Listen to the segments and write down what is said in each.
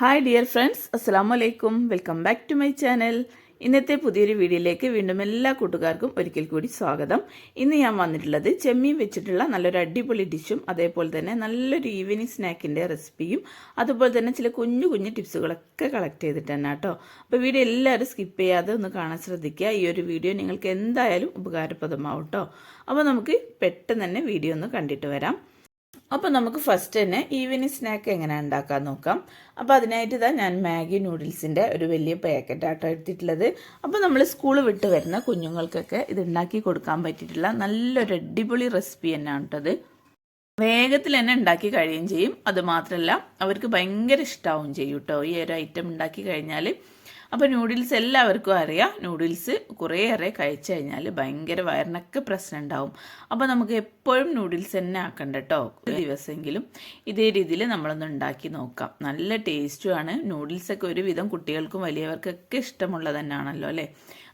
Hi dear friends അസ്സാം വലൈക്കും welcome back to my channel ഇന്നത്തെ പുതിയൊരു വീഡിയോയിലേക്ക് വീണ്ടും എല്ലാ കൂട്ടുകാർക്കും ഒരിക്കൽ കൂടി സ്വാഗതം. ഇന്ന് ഞാൻ വന്നിട്ടുള്ളത് ചെമ്മീൻ വെച്ചിട്ടുള്ള നല്ലൊരു അടിപൊളി ഡിഷും അതേപോലെ തന്നെ നല്ലൊരു ഈവനിങ് സ്നാക്കിന്റെ റെസിപ്പിയും അതുപോലെ തന്നെ ചില കുഞ്ഞു കുഞ്ഞു ടിപ്സുകളൊക്കെ കളക്ട് ചെയ്തിട്ട് തന്നെ കേട്ടോ. അപ്പോൾ വീഡിയോ എല്ലാവരും സ്കിപ്പ് ചെയ്യാതെ ഒന്ന് കാണാൻ ശ്രദ്ധിക്കുക. ഈ ഒരു വീഡിയോ നിങ്ങൾക്ക് എന്തായാലും ഉപകാരപ്രദമാവും കേട്ടോ. അപ്പോൾ നമുക്ക് പെട്ടെന്ന് തന്നെ വീഡിയോ ഒന്ന് കണ്ടിട്ട് വരാം. അപ്പോൾ നമുക്ക് ഫസ്റ്റ് തന്നെ ഈവനിങ് സ്നാക്ക് എങ്ങനെ ഉണ്ടാക്കാൻ നോക്കാം. അപ്പോൾ അതിനായിട്ട് ഇതാ ഞാൻ മാഗി നൂഡിൽസിന്റെ ഒരു വലിയ പാക്കറ്റ് ആട്ടോ എടുത്തിട്ടുള്ളത്. അപ്പോൾ നമ്മൾ സ്കൂൾ വിട്ട് വരുന്ന കുഞ്ഞുങ്ങൾക്കൊക്കെ ഇത് ഉണ്ടാക്കി കൊടുക്കാൻ പറ്റിയിട്ടുള്ള നല്ലൊരു അടിപൊളി റെസിപ്പി തന്നെയാണ് കേട്ടത് വേഗത്തിൽ തന്നെ ഉണ്ടാക്കി കഴിയുകയും ചെയ്യും. അതുമാത്രമല്ല അവർക്ക് ഭയങ്കര ഇഷ്ടമാവും ചെയ്യും കേട്ടോ ഈ ഒരു ഐറ്റം ഉണ്ടാക്കി കഴിഞ്ഞാൽ അപ്പോൾ നൂഡിൽസ് എല്ലാവർക്കും അറിയാം. നൂഡിൽസ് കുറേയേറെ കഴിച്ചു കഴിഞ്ഞാൽ ഭയങ്കര വയറിനൊക്കെ പ്രശ്നം ഉണ്ടാവും. അപ്പോൾ നമുക്ക് എപ്പോഴും നൂഡിൽസ് തന്നെ ആക്കണ്ട കേട്ടോ ഒരു ദിവസമെങ്കിലും ഇതേ രീതിയിൽ നമ്മളൊന്ന് ഉണ്ടാക്കി നോക്കാം. നല്ല ടേസ്റ്റുമാണ് നൂഡിൽസൊക്കെ ഒരുവിധം കുട്ടികൾക്കും വലിയവർക്കൊക്കെ ഇഷ്ടമുള്ള തന്നെയാണല്ലോ അല്ലേ?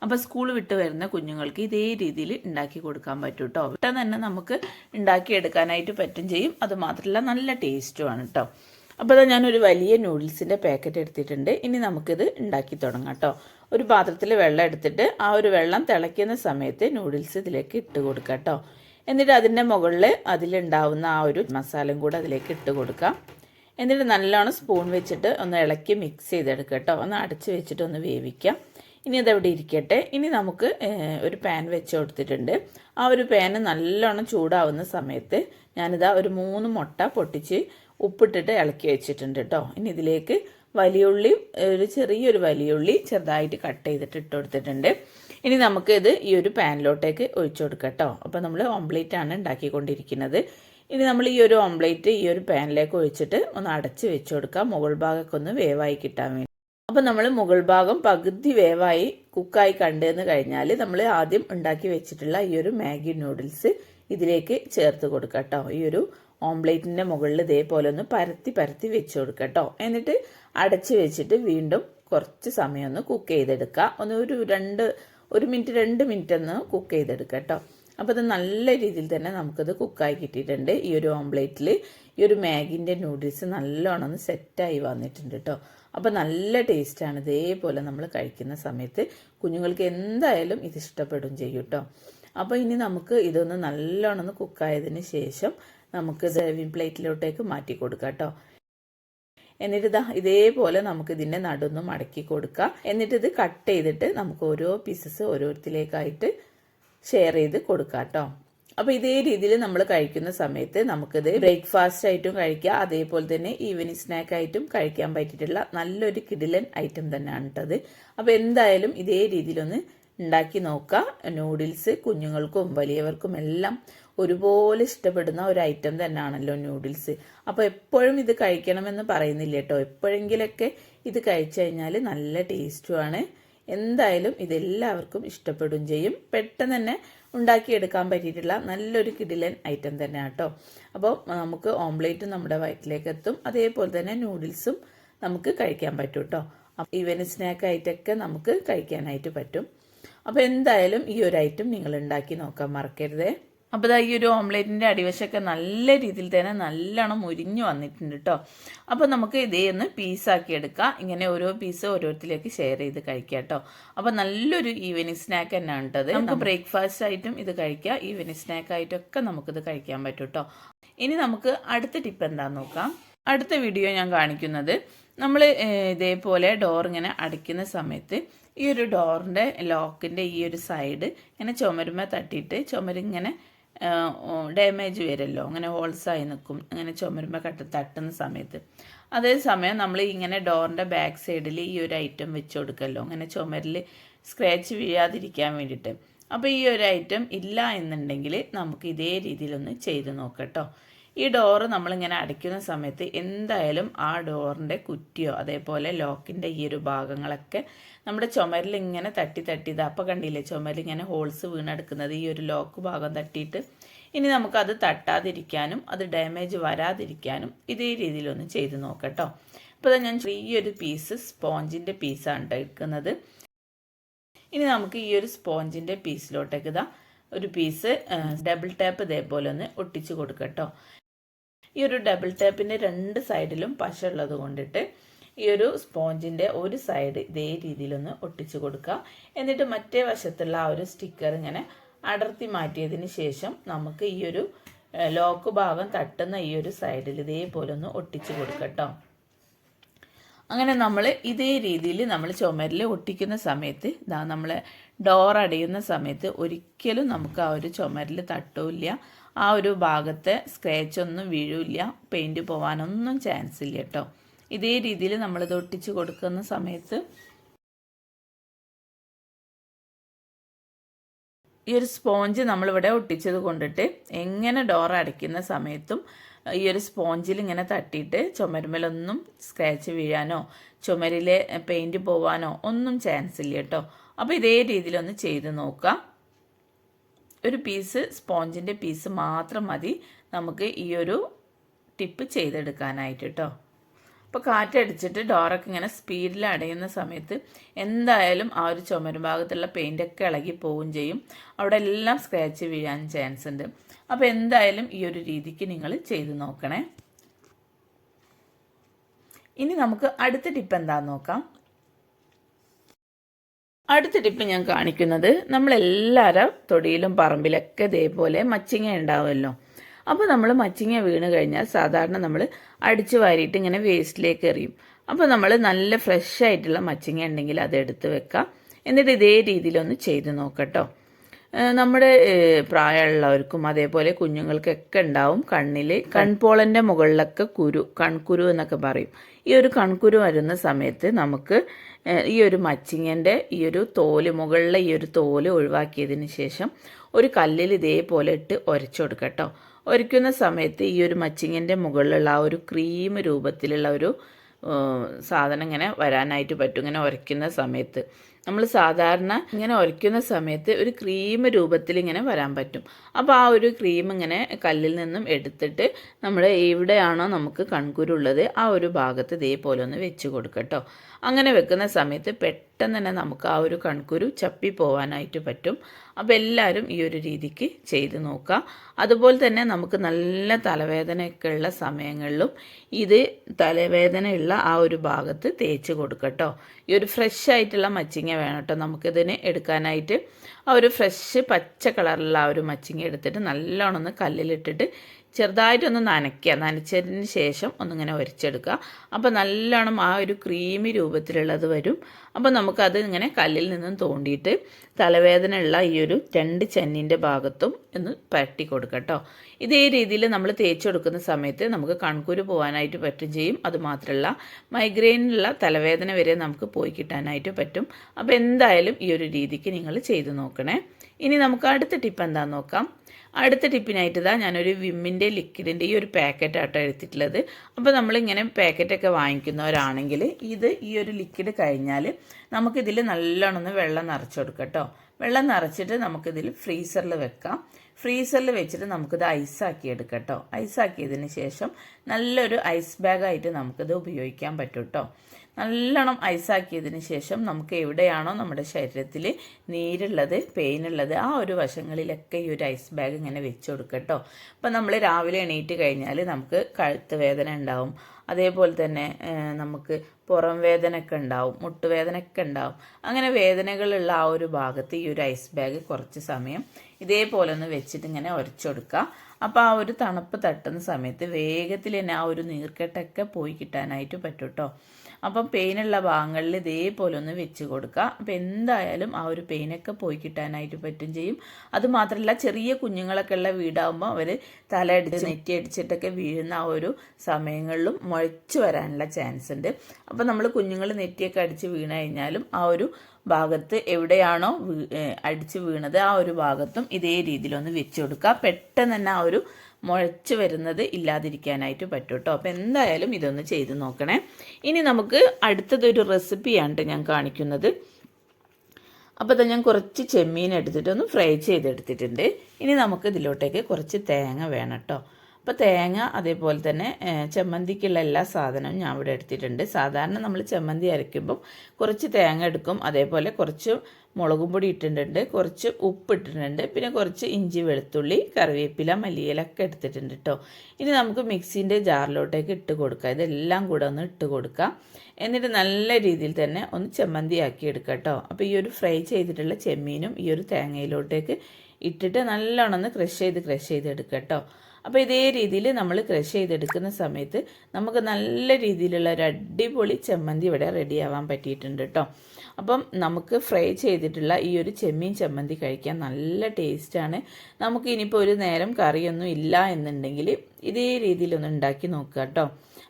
അപ്പോൾ സ്കൂൾ വിട്ട് വരുന്ന കുഞ്ഞുങ്ങൾക്ക് ഇതേ രീതിയിൽ ഉണ്ടാക്കി കൊടുക്കാൻ പറ്റും കേട്ടോ പെട്ടെന്ന് തന്നെ നമുക്ക് ഉണ്ടാക്കിയെടുക്കാനായിട്ട് പറ്റും ചെയ്യും. അത് മാത്രമല്ല നല്ല ടേസ്റ്റുമാണ് കേട്ടോ അപ്പോൾ അതാ ഞാനൊരു വലിയ നൂഡിൽസിന്റെ പാക്കറ്റ് എടുത്തിട്ടുണ്ട്. ഇനി നമുക്കിത് ഉണ്ടാക്കി തുടങ്ങാം കേട്ടോ ഒരു പാത്രത്തിൽ വെള്ളം എടുത്തിട്ട് ആ ഒരു വെള്ളം തിളയ്ക്കുന്ന സമയത്ത് നൂഡിൽസ് ഇതിലേക്ക് ഇട്ട് കൊടുക്കുക കേട്ടോ എന്നിട്ട് അതിന്റെ മുകളിൽ അതിലുണ്ടാവുന്ന ആ ഒരു മസാലയും കൂടെ അതിലേക്ക് ഇട്ട് കൊടുക്കാം. എന്നിട്ട് നല്ലോണം സ്പൂൺ വെച്ചിട്ട് ഒന്ന് ഇളക്കി മിക്സ് ചെയ്തെടുക്കുക കേട്ടോ ഒന്ന് അടച്ച് വെച്ചിട്ട് ഒന്ന് വേവിക്കാം. ഇനി അതവിടെ ഇരിക്കട്ടെ. ഇനി നമുക്ക് ഒരു പാൻ വെച്ച് കൊടുത്തിട്ടുണ്ട്. ആ ഒരു പാന് നല്ലോണം ചൂടാവുന്ന സമയത്ത് ഞാനിതാ ഒരു മൂന്ന് മുട്ട പൊട്ടിച്ച് ഉപ്പിട്ടിട്ട് ഇളക്കി വെച്ചിട്ടുണ്ട് കേട്ടോ ഇനി ഇതിലേക്ക് വലിയുള്ളി ഒരു ചെറിയൊരു വലിയുള്ളി ചെറുതായിട്ട് കട്ട് ചെയ്തിട്ട് ഇട്ട് കൊടുത്തിട്ടുണ്ട്. ഇനി നമുക്ക് ഇത് ഈ ഒരു പാനിലോട്ടേക്ക് ഒഴിച്ചു കൊടുക്കാം കേട്ടോ അപ്പോൾ നമ്മൾ ഓംപ്ലേറ്റ് ആണ് ഉണ്ടാക്കിക്കൊണ്ടിരിക്കുന്നത്. ഇനി നമ്മൾ ഈ ഒരു ഓംപ്ലേറ്റ് ഈ ഒരു പാനിലേക്ക് ഒഴിച്ചിട്ട് ഒന്ന് അടച്ച് വെച്ച് കൊടുക്കാം. മുകൾ ഭാഗമൊക്കെ ഒന്ന് വേവായി കിട്ടാൻ വേണ്ടി. അപ്പോൾ നമ്മൾ മുകൾ ഭാഗം പകുതി വേവായി കുക്കായി കണ്ടെന്ന് കഴിഞ്ഞാൽ നമ്മൾ ആദ്യം ഉണ്ടാക്കി വെച്ചിട്ടുള്ള ഈ ഒരു മാഗി നൂഡിൽസ് ഇതിലേക്ക് ചേർത്ത് കൊടുക്കാം കേട്ടോ ഈ ഒരു ഓംപ്ലേറ്റിന്റെ മുകളിൽ ഇതേപോലെ ഒന്ന് പരത്തി പരത്തി വെച്ച് കൊടുക്കുക കേട്ടോ എന്നിട്ട് അടച്ച് വെച്ചിട്ട് വീണ്ടും കുറച്ച് സമയം ഒന്ന് കുക്ക് ചെയ്തെടുക്കുക. ഒന്ന് ഒരു രണ്ട് ഒരു മിനിറ്റ് രണ്ട് മിനിറ്റ് ഒന്ന് കുക്ക് ചെയ്തെടുക്കുക കേട്ടോ അപ്പോൾ ഇത് നല്ല രീതിയിൽ തന്നെ നമുക്കിത് കുക്കായി കിട്ടിയിട്ടുണ്ട്. ഈ ഒരു ഓംപ്ലേറ്റിൽ ഈ ഒരു മാഗിന്റെ നൂഡിൽസ് നല്ലോണം ഒന്ന് സെറ്റായി വന്നിട്ടുണ്ട് കേട്ടോ അപ്പോൾ നല്ല ടേസ്റ്റാണ് ഇതേപോലെ നമ്മൾ കഴിക്കുന്ന സമയത്ത് കുഞ്ഞുങ്ങൾക്ക് എന്തായാലും ഇത് ഇഷ്ടപ്പെടും ചെയ്യും കേട്ടോ അപ്പോൾ ഇനി നമുക്ക് ഇതൊന്ന് നല്ലോണം ഒന്ന് കുക്കായതിന് ശേഷം നമുക്ക് സെർവിങ് പ്ലേറ്റിലോട്ടേക്ക് മാറ്റി കൊടുക്കാം കേട്ടോ. എന്നിട്ട് ഇതാ ഇതേപോലെ നമുക്ക് ഇതിന്റെ നടുന്ന് മടക്കി കൊടുക്കാം. എന്നിട്ട് ഇത് കട്ട് ചെയ്തിട്ട് നമുക്ക് ഓരോ പീസസ് ഓരോരുത്തിലേക്കായിട്ട് ഷെയർ ചെയ്ത് കൊടുക്കാം കേട്ടോ. അപ്പോൾ ഇതേ രീതിയിൽ നമ്മൾ കഴിക്കുന്ന സമയത്ത് നമുക്കിത് ബ്രേക്ക്ഫാസ്റ്റ് ആയിട്ടും കഴിക്കാം. അതേപോലെ തന്നെ ഈവനിങ് സ്നാക്ക് ആയിട്ടും കഴിക്കാൻ പറ്റിയിട്ടുള്ള നല്ലൊരു കിടിലൻ ഐറ്റം തന്നെയാണ് കേട്ടത് അപ്പോൾ എന്തായാലും ഇതേ രീതിയിലൊന്ന് ഉണ്ടാക്കി നോക്കുക നൂഡിൽസ് കുഞ്ഞുങ്ങൾക്കും വലിയവർക്കും എല്ലാം ഒരുപോലെ ഇഷ്ടപ്പെടുന്ന ഒരു ഐറ്റം തന്നെയാണല്ലോ നൂഡിൽസ് അപ്പോൾ എപ്പോഴും ഇത് കഴിക്കണമെന്ന് പറയുന്നില്ല കേട്ടോ. എപ്പോഴെങ്കിലൊക്കെ ഇത് കഴിച്ചു കഴിഞ്ഞാൽ നല്ല ടേസ്റ്റുമാണ് എന്തായാലും ഇതെല്ലാവർക്കും ഇഷ്ടപ്പെടും ചെയ്യും. പെട്ടെന്ന് തന്നെ ഉണ്ടാക്കിയെടുക്കാൻ പറ്റിയിട്ടുള്ള നല്ലൊരു കിടിലൻ ഐറ്റം തന്നെ കേട്ടോ. അപ്പോൾ നമുക്ക് ഓംലേറ്റും നമ്മുടെ വയറ്റിലേക്ക് എത്തും അതേപോലെ തന്നെ നൂഡിൽസും നമുക്ക് കഴിക്കാൻ പറ്റും കേട്ടോ. ഈവൻ സ്നാക്ക് ആയിട്ടൊക്കെ നമുക്ക് കഴിക്കാനായിട്ട് പറ്റും. അപ്പോൾ എന്തായാലും ഈ ഒരു ഐറ്റം നിങ്ങൾ ഉണ്ടാക്കി നോക്കാൻ മറക്കരുതേ. അപ്പോൾ ഇതാ ഈ ഒരു ഓംലേറ്റിന്റെ അടിവശമൊക്കെ നല്ല രീതിയിൽ തന്നെ നല്ലോണം മുരിഞ്ഞു വന്നിട്ടുണ്ട് കേട്ടോ അപ്പോൾ നമുക്ക് ഇതേ ഒന്ന് പീസാക്കി എടുക്കാം. ഇങ്ങനെ ഓരോ പീസ് ഓരോരുത്തരിലേക്ക് ഷെയർ ചെയ്ത് കഴിക്കാം കേട്ടോ അപ്പോൾ നല്ലൊരു ഈവനിങ് സ്നാക്ക് തന്നെയാണ് കേട്ടത് നമുക്ക് ബ്രേക്ക്ഫാസ്റ്റ് ആയിട്ടും ഇത് കഴിക്കാം. ഈവനിങ് സ്നാക്ക് ആയിട്ടൊക്കെ നമുക്കിത് കഴിക്കാൻ പറ്റും കേട്ടോ ഇനി നമുക്ക് അടുത്ത ടിപ്പ് എന്താണെന്ന് നോക്കാം. അടുത്ത വീഡിയോ ഞാൻ കാണിക്കുന്നത് നമ്മൾ ഇതേപോലെ ഡോർ ഇങ്ങനെ അടയ്ക്കുന്ന സമയത്ത് ഈ ഒരു ഡോറിന്റെ ലോക്കിന്റെ ഈ ഒരു സൈഡ് ഇങ്ങനെ ചുമരുമ തട്ടിയിട്ട് ചുമരിങ്ങനെ ഡാമേജ് വരുമല്ലോ. അങ്ങനെ ഹോൾസായി നിൽക്കും. അങ്ങനെ ചുമരുമ്പോൾ കട്ട് തട്ടുന്ന സമയത്ത്. അതേസമയം നമ്മൾ ഇങ്ങനെ ഡോറിന്റെ ബാക്ക് സൈഡിൽ ഈ ഒരു ഐറ്റം വെച്ച് കൊടുക്കല്ലോ. അങ്ങനെ ചുമരിൽ സ്ക്രാച്ച് വീഴാതിരിക്കാൻ വേണ്ടിയിട്ട്. അപ്പോൾ ഈ ഒരു ഐറ്റം ഇല്ല എന്നുണ്ടെങ്കിൽ നമുക്ക് ഇതേ രീതിയിലൊന്ന് ചെയ്ത് നോക്കട്ടോ ഈ ഡോറ് നമ്മളിങ്ങനെ അടയ്ക്കുന്ന സമയത്ത് എന്തായാലും ആ ഡോറിന്റെ കുറ്റിയോ അതേപോലെ ലോക്കിന്റെ ഈ ഒരു ഭാഗങ്ങളൊക്കെ നമ്മുടെ ചുമരിൽ ഇങ്ങനെ തട്ടി തട്ടി ഇത് അപ്പോൾ കണ്ടില്ലേ ചുമരിൽ ഇങ്ങനെ ഹോൾസ് വീണെടുക്കുന്നത് ഈ ഒരു ലോക്ക് ഭാഗം തട്ടിയിട്ട് ഇനി നമുക്കത് തട്ടാതിരിക്കാനും അത് ഡാമേജ് വരാതിരിക്കാനും ഇതേ രീതിയിലൊന്ന് ചെയ്ത് നോക്കട്ടോ. അപ്പോൾ ഞാൻ ചെറിയൊരു പീസ് സ്പോഞ്ചിന്റെ പീസാണ് എടുക്കുന്നത്. ഇനി നമുക്ക് ഈ ഒരു സ്പോഞ്ചിന്റെ പീസിലോട്ടേക്ക് ഇതാ ഒരു പീസ് ഡബിൾ ടാപ്പ് ഇതേപോലെ ഒന്ന് ഒട്ടിച്ച് കൊടുക്കട്ടോ. ഈ ഒരു ഡബിൾ ടാപ്പിന്റെ രണ്ട് സൈഡിലും പശ ഉള്ളത് കൊണ്ടിട്ട് ഈ ഒരു സ്പോഞ്ചിന്റെ ഒരു സൈഡ് ഇതേ രീതിയിലൊന്ന് ഒട്ടിച്ചു കൊടുക്കുക. എന്നിട്ട് മറ്റേ വശത്തുള്ള ആ ഒരു സ്റ്റിക്കർ ഇങ്ങനെ അടർത്തി മാറ്റിയതിന് ശേഷം നമുക്ക് ഈ ഒരു ലോക്ക് ഭാഗം തട്ടുന്ന ഈ ഒരു സൈഡിൽ ഇതേപോലെ ഒന്ന് ഒട്ടിച്ചു കൊടുക്കട്ടോ അങ്ങനെ നമ്മൾ ഇതേ രീതിയിൽ നമ്മൾ ചുമരിൽ ഒട്ടിക്കുന്ന സമയത്ത് ഇതാ നമ്മൾ ഡോർ അടയുന്ന സമയത്ത് ഒരിക്കലും നമുക്ക് ആ ഒരു ചുമരിൽ തട്ടൂല്ല. ആ ഒരു ഭാഗത്തെ സ്ക്രാച്ച് ഒന്നും വീഴില്ല പെയിന്റ് പോവാനൊന്നും ചാൻസ് ഇല്ല കേട്ടോ ഇതേ രീതിയിൽ നമ്മളിത് ഒട്ടിച്ച് കൊടുക്കുന്ന സമയത്ത് ഈ ഒരു സ്പോഞ്ച് നമ്മളിവിടെ ഒട്ടിച്ചത് കൊണ്ടിട്ട് എങ്ങനെ ഡോർ അടയ്ക്കുന്ന സമയത്തും ഈ ഒരു സ്പോഞ്ചിൽ ഇങ്ങനെ തട്ടിയിട്ട് ചുമരുമലൊന്നും സ്ക്രാച്ച് വീഴാനോ ചുമരിലെ പെയിന്റ് പോവാനോ ഒന്നും ചാൻസ് ഇല്ല കേട്ടോ അപ്പോൾ ഇതേ രീതിയിലൊന്ന് ചെയ്ത് നോക്കാം. ഒരു പീസ് സ്പോഞ്ചിന്റെ പീസ് മാത്രം മതി നമുക്ക് ഈ ഒരു ടിപ്പ് ചെയ്തെടുക്കാനായിട്ട് കേട്ടോ അപ്പോൾ കാറ്റടിച്ചിട്ട് ഡോറൊക്കെ ഇങ്ങനെ സ്പീഡിൽ അടയുന്ന സമയത്ത് എന്തായാലും ആ ഒരു ചുമരും ഭാഗത്തുള്ള പെയിന്റൊക്കെ ഇളകി പോവുകയും ചെയ്യും. അവിടെ എല്ലാം സ്ക്രാച്ച് വീഴാൻ ചാൻസ് ഉണ്ട്. അപ്പോൾ എന്തായാലും ഈ ഒരു രീതിക്ക് നിങ്ങൾ ചെയ്ത് നോക്കണേ. ഇനി നമുക്ക് അടുത്ത ടിപ്പ് എന്താണെന്ന് നോക്കാം. അടുത്ത ടിപ്പ് ഞാൻ കാണിക്കുന്നത് നമ്മളെല്ലാവരും തൊടിയിലും പറമ്പിലൊക്കെ ഇതേപോലെ മച്ചിങ്ങ ഉണ്ടാവുമല്ലോ അപ്പോൾ നമ്മൾ മച്ചിങ്ങ വീണ് കഴിഞ്ഞാൽ സാധാരണ നമ്മൾ അടിച്ചു വാരിയിട്ട് ഇങ്ങനെ വേസ്റ്റിലേക്ക് എറിയും. അപ്പോൾ നമ്മൾ നല്ല ഫ്രഷ് ആയിട്ടുള്ള മച്ചിങ്ങ ഉണ്ടെങ്കിൽ അത് എടുത്ത് വെക്കാം. എന്നിട്ട് ഇതേ രീതിയിലൊന്ന് ചെയ്ത് നോക്കട്ടോ. നമ്മുടെ പ്രായമുള്ളവർക്കും അതേപോലെ കുഞ്ഞുങ്ങൾക്കൊക്കെ ഉണ്ടാവും കണ്ണിൽ കൺപോളന്റെ മുകളിലൊക്കെ കുരു കൺകുരു എന്നൊക്കെ പറയും. ഈ ഒരു കൺകുരു വരുന്ന സമയത്ത് നമുക്ക് ഈ ഒരു മച്ചിങ്ങന്റെ ഈ ഒരു തോൽ മുകളിലെ ഈ ഒരു തോൽ ഒഴിവാക്കിയതിന് ശേഷം ഒരു കല്ലിൽ ഇതേപോലെ ഇട്ട് ഉരച്ചു കേട്ടോ ഉരയ്ക്കുന്ന സമയത്ത് ഈ ഒരു മച്ചിങ്ങിന്റെ മുകളിലുള്ള ആ ഒരു ക്രീം രൂപത്തിലുള്ള ഒരു സാധനം ഇങ്ങനെ വരാനായിട്ട് പറ്റും. ഇങ്ങനെ ഉരയ്ക്കുന്ന സമയത്ത്. നമ്മൾ സാധാരണ ഇങ്ങനെ ഉരയ്ക്കുന്ന സമയത്ത് ഒരു ക്രീം രൂപത്തിൽ ഇങ്ങനെ വരാൻ പറ്റും. അപ്പോൾ ആ ഒരു ക്രീം ഇങ്ങനെ കല്ലിൽ നിന്നും എടുത്തിട്ട് നമ്മൾ എവിടെയാണോ നമുക്ക് കൺകുരുള്ളത് ആ ഒരു ഭാഗത്ത് ഇതേപോലെ ഒന്ന് വെച്ച് കൊടുക്കട്ടോ. അങ്ങനെ വെക്കുന്ന സമയത്ത് പെട്ടെന്ന് തന്നെ നമുക്ക് ആ ഒരു കൺകുരു ചപ്പി പോവാനായിട്ട് പറ്റും. അപ്പോൾ എല്ലാവരും ഈ ഒരു രീതിക്ക് ചെയ്ത് നോക്കുക അതുപോലെ തന്നെ നമുക്ക് നല്ല തലവേദനയൊക്കെ ഉള്ള സമയങ്ങളിലും ഇത് തലവേദനയുള്ള ആ ഒരു ഭാഗത്ത് തേച്ച് കൊടുക്കട്ടോ. ഈ ഒരു ഫ്രഷ് ആയിട്ടുള്ള മച്ചിങ്ങ വേണം കേട്ടോ നമുക്കിതിന് എടുക്കാനായിട്ട് ആ ഒരു ഫ്രഷ് പച്ച കളറിലുള്ള ആ ഒരു മച്ചിങ്ങ എടുത്തിട്ട് നല്ലോണം ഒന്ന് കല്ലിലിട്ടിട്ട് ചെറുതായിട്ടൊന്ന് നനയ്ക്കുക. നനച്ചതിന് ശേഷം ഒന്നിങ്ങനെ ഉരച്ചെടുക്കുക അപ്പോൾ നല്ലോണം ആ ഒരു ക്രീമി രൂപത്തിലുള്ളത് വരും. അപ്പോൾ നമുക്കത് ഇങ്ങനെ കല്ലിൽ നിന്നും തോണ്ടിയിട്ട് തലവേദന ഉള്ള ഈ ഒരു രണ്ട് ചെന്നിന്റെ ഭാഗത്തും ഒന്ന് പരട്ടി കൊടുക്കട്ടോ ഇതേ രീതിയിൽ നമ്മൾ തേച്ച് കൊടുക്കുന്ന സമയത്ത് നമുക്ക് കൺകൂര് പോകാനായിട്ട് പറ്റും ചെയ്യും. അതുമാത്രമല്ല മൈഗ്രെയിനുള്ള തലവേദന വരെ നമുക്ക് പോയി കിട്ടാനായിട്ട് പറ്റും. അപ്പോൾ എന്തായാലും ഈ ഒരു രീതിക്ക് നിങ്ങൾ ചെയ്ത് നോക്കണേ. ഇനി നമുക്ക് അടുത്ത ടിപ്പ് എന്താണെന്ന് നോക്കാം. അടുത്ത ടിപ്പിനായിട്ട് ഇതാ ഞാനൊരു വിമ്മിന്റെ ലിക്വിഡിന്റെ ഈ ഒരു പാക്കറ്റ് ആട്ടോ എടുത്തിട്ടുള്ളത്. അപ്പോൾ നമ്മളിങ്ങനെ പാക്കറ്റൊക്കെ വാങ്ങിക്കുന്നവരാണെങ്കിൽ ഇത് ഈ ഒരു ലിക്വിഡ് കഴിഞ്ഞാൽ നമുക്കിതിൽ നല്ലോണം വെള്ളം നിറച്ച് കൊടുക്കാം കേട്ടോ വെള്ളം നിറച്ചിട്ട് നമുക്കിതിൽ ഫ്രീസറിൽ വെക്കാം. ഫ്രീസറിൽ വെച്ചിട്ട് നമുക്കിത് ഐസാക്കി എടുക്കാം കേട്ടോ ഐസാക്കിയതിന് ശേഷം നല്ലൊരു ഐസ് ബാഗായിട്ട് നമുക്കിത് ഉപയോഗിക്കാൻ പറ്റും കേട്ടോ നല്ലോണം ഐസാക്കിയതിന് ശേഷം നമുക്ക് എവിടെയാണോ നമ്മുടെ ശരീരത്തിൽ നീരുള്ളത് പെയിനുള്ളത് ആ ഒരു വശങ്ങളിലൊക്കെ ഈ ഒരു ഐസ് ബാഗ് ഇങ്ങനെ വെച്ച് കൊടുക്കട്ടോ. അപ്പം നമ്മൾ രാവിലെ എണീറ്റ് കഴിഞ്ഞാൽ നമുക്ക് കഴുത്ത് വേദന ഉണ്ടാവും. അതേപോലെ തന്നെ നമുക്ക് പുറം വേദനയൊക്കെ ഉണ്ടാവും മുട്ടുവേദനയൊക്കെ ഉണ്ടാവും. അങ്ങനെ വേദനകളുള്ള ആ ഒരു ഭാഗത്ത് ഈ ഒരു ഐസ് ബാഗ് കുറച്ച് സമയം ഇതേപോലെ ഒന്ന് വെച്ചിട്ട് ഇങ്ങനെ ഉരച്ചെടുക്കുക അപ്പോൾ ആ ഒരു തണുപ്പ് തട്ടുന്ന സമയത്ത് വേഗത്തിൽ തന്നെ ആ ഒരു നീർക്കെട്ടൊക്കെ പോയി കിട്ടാനായിട്ട് പറ്റും കേട്ടോ അപ്പം പെയിനുള്ള ഭാഗങ്ങളിൽ ഇതേപോലെ ഒന്ന് വെച്ച് കൊടുക്കുക. അപ്പം എന്തായാലും ആ ഒരു പെയിനൊക്കെ പോയി കിട്ടാനായിട്ട് പറ്റും ചെയ്യും. അതുമാത്രമല്ല ചെറിയ കുഞ്ഞുങ്ങളൊക്കെ ഉള്ള വീടാകുമ്പോൾ അവർ തലയടിച്ച് നെറ്റി അടിച്ചിട്ടൊക്കെ വീഴുന്ന ആ ഒരു സമയങ്ങളിലും മുഴച്ചു വരാനുള്ള ചാൻസ് ഉണ്ട്. അപ്പം നമ്മൾ കുഞ്ഞുങ്ങൾ നെറ്റിയൊക്കെ അടിച്ച് വീണ് കഴിഞ്ഞാലും ആ ഒരു ഭാഗത്ത് എവിടെയാണോ അടിച്ച് വീണത് ആ ഒരു ഭാഗത്തും ഇതേ രീതിയിലൊന്ന് വെച്ച് കൊടുക്കുക. പെട്ടെന്ന് തന്നെ ആ ഒരു മുഴച്ച് വരുന്നത് ഇല്ലാതിരിക്കാനായിട്ട് പറ്റും കേട്ടോ അപ്പോൾ എന്തായാലും ഇതൊന്ന് ചെയ്ത് നോക്കണേ. ഇനി നമുക്ക് അടുത്തതൊരു റെസിപ്പിയാണ് ഞാൻ കാണിക്കുന്നത്. അപ്പോൾ ഞാൻ കുറച്ച് ചെമ്മീൻ എടുത്തിട്ട് ഒന്ന് ഫ്രൈ ചെയ്തെടുത്തിട്ടുണ്ട്. ഇനി നമുക്ക് ഇതിലോട്ടേക്ക് കുറച്ച് തേങ്ങ വേണം കേട്ടോ അപ്പോൾ തേങ്ങ അതേപോലെ തന്നെ ചെമ്മന്തിക്കുള്ള എല്ലാ സാധനവും ഞാൻ ഇവിടെ എടുത്തിട്ടുണ്ട്. സാധാരണ നമ്മൾ ചമ്മന്തി അരയ്ക്കുമ്പം കുറച്ച് തേങ്ങ എടുക്കും. അതേപോലെ കുറച്ച് മുളകും പൊടി ഇട്ടിട്ടുണ്ട് കുറച്ച് ഉപ്പ് ഇട്ടിട്ടുണ്ട് പിന്നെ കുറച്ച് ഇഞ്ചി വെളുത്തുള്ളി കറിവേപ്പില മല്ലിയിലൊക്കെ എടുത്തിട്ടുണ്ട് കേട്ടോ ഇനി നമുക്ക് മിക്സിന്റെ ജാറിലോട്ടേക്ക് ഇട്ട് കൊടുക്കുക ഇതെല്ലാം കൂടെ ഒന്ന് ഇട്ട് കൊടുക്കുക എന്നിട്ട് നല്ല രീതിയിൽ തന്നെ ഒന്ന് ചമ്മന്തിയാക്കി എടുക്കാം കേട്ടോ അപ്പോൾ ഈ ഒരു ഫ്രൈ ചെയ്തിട്ടുള്ള ചെമ്മീനും ഈ ഒരു തേങ്ങയിലോട്ടേക്ക് ഇട്ടിട്ട് നല്ലോണം ഒന്ന് ക്രഷ് ചെയ്ത് ക്രഷ് ചെയ്ത് എടുക്കുക കേട്ടോ അപ്പോൾ ഇതേ രീതിയിൽ നമ്മൾ ക്രഷ് ചെയ്തെടുക്കുന്ന സമയത്ത് നമുക്ക് നല്ല രീതിയിലുള്ള ഒരു അടിപൊളി ചമ്മന്തി ഇവിടെ റെഡിയാവാൻ പറ്റിയിട്ടുണ്ട് കേട്ടോ അപ്പം നമുക്ക് ഫ്രൈ ചെയ്തിട്ടുള്ള ഈ ഒരു ചെമ്മീൻ ചമ്മന്തി കഴിക്കാൻ നല്ല ടേസ്റ്റാണ് നമുക്ക് ഇനിയിപ്പോൾ ഒരു നേരം കറിയൊന്നും ഇല്ല എന്നുണ്ടെങ്കിൽ ഇതേ രീതിയിലൊന്ന് ഉണ്ടാക്കി നോക്കുക കേട്ടോ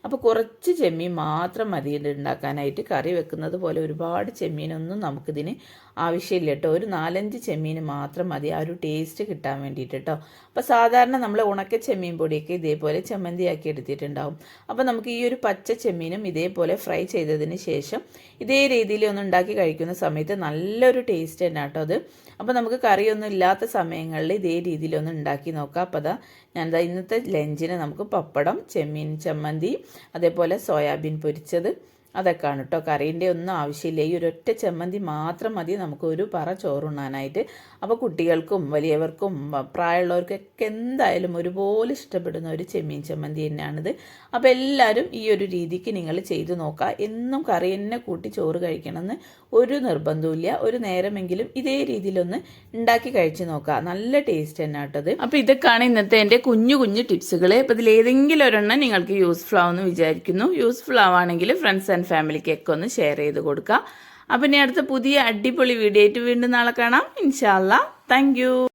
അപ്പോൾ കുറച്ച് ചെമ്മീൻ മാത്രം മതി ഉണ്ടാക്കാനായിട്ട് കറി വെക്കുന്നത് പോലെ ഒരുപാട് ചെമ്മീനൊന്നും നമുക്കിതിന് ആവശ്യമില്ല കേട്ടോ. ഒരു നാലഞ്ച് ചെമ്മീൻ മാത്രം മതി. ആ ഒരു ടേസ്റ്റ് കിട്ടാൻ വേണ്ടിയിട്ട് കേട്ടോ. അപ്പോൾ സാധാരണ നമ്മൾ ഉണക്ക ചെമ്മീൻ പൊടിയൊക്കെ ഇതേപോലെ ചമ്മന്തിയാക്കി എടുത്തിട്ടുണ്ടാവും. അപ്പോൾ നമുക്ക് ഈ ഒരു പച്ച ചെമ്മീനും ഇതേപോലെ ഫ്രൈ ചെയ്തതിന് ശേഷം ഇതേ രീതിയിൽ ഒന്ന് ഉണ്ടാക്കി കഴിക്കുന്ന സമയത്ത് നല്ലൊരു ടേസ്റ്റ് തന്നെ കേട്ടോ അത്. അപ്പോൾ നമുക്ക് കറിയൊന്നും ഇല്ലാത്ത സമയങ്ങളിൽ ഇതേ രീതിയിലൊന്ന് ഉണ്ടാക്കി നോക്കാം. അപ്പോൾ അതാ ഞാനിതാ ഇന്നത്തെ ലഞ്ചിന് നമുക്ക് പപ്പടം ചെമ്മീൻ ചമ്മന്തി അതേപോലെ സോയാബീൻ പൊരിച്ചത് അതൊക്കെയാണ് കേട്ടോ കറീന്റെ ഒന്നും ആവശ്യമില്ല. ഈ ഒരൊറ്റ ചമ്മന്തി മാത്രം മതി. നമുക്ക് ഒരു പറ ചോറുണ്ണാനായിട്ട്. അപ്പോൾ കുട്ടികൾക്കും വലിയവർക്കും പ്രായമുള്ളവർക്കൊക്കെ എന്തായാലും ഒരുപോലെ ഇഷ്ടപ്പെടുന്ന ഒരു ചെമ്മീൻ ചമ്മന്തി തന്നെയാണിത്. അപ്പോൾ എല്ലാവരും ഈ ഒരു രീതിക്ക് നിങ്ങൾ ചെയ്തു നോക്കുക എന്നും കറി തന്നെ കൂട്ടി ചോറ് കഴിക്കണമെന്ന് ഒരു നിർബന്ധവുമില്ല. ഒരു നേരമെങ്കിലും ഇതേ രീതിയിലൊന്ന് ഉണ്ടാക്കി കഴിച്ചു നോക്കുക നല്ല ടേസ്റ്റ് തന്നെ കേട്ടത് അപ്പോൾ ഇതൊക്കെയാണ് ഇന്നത്തെ എന്റെ കുഞ്ഞു കുഞ്ഞു ടിപ്സുകൾ അപ്പോൾ ഇതിലേതെങ്കിലും ഒരെണ്ണം നിങ്ങൾക്ക് യൂസ്ഫുൾ ആവുമെന്ന് വിചാരിക്കുന്നു. യൂസ്ഫുൾ ആവുകയാണെങ്കിൽ ആൻഡ് ഫാമിലിക്കൊക്കെ ഒന്ന് ഷെയർ ചെയ്ത് കൊടുക്കുക അപ്പം ഇനി അടുത്ത പുതിയ അടിപൊളി വീഡിയോ ആയിട്ട് വീണ്ടും നാളെ കാണാം. ഇൻഷാല്ല താങ്ക്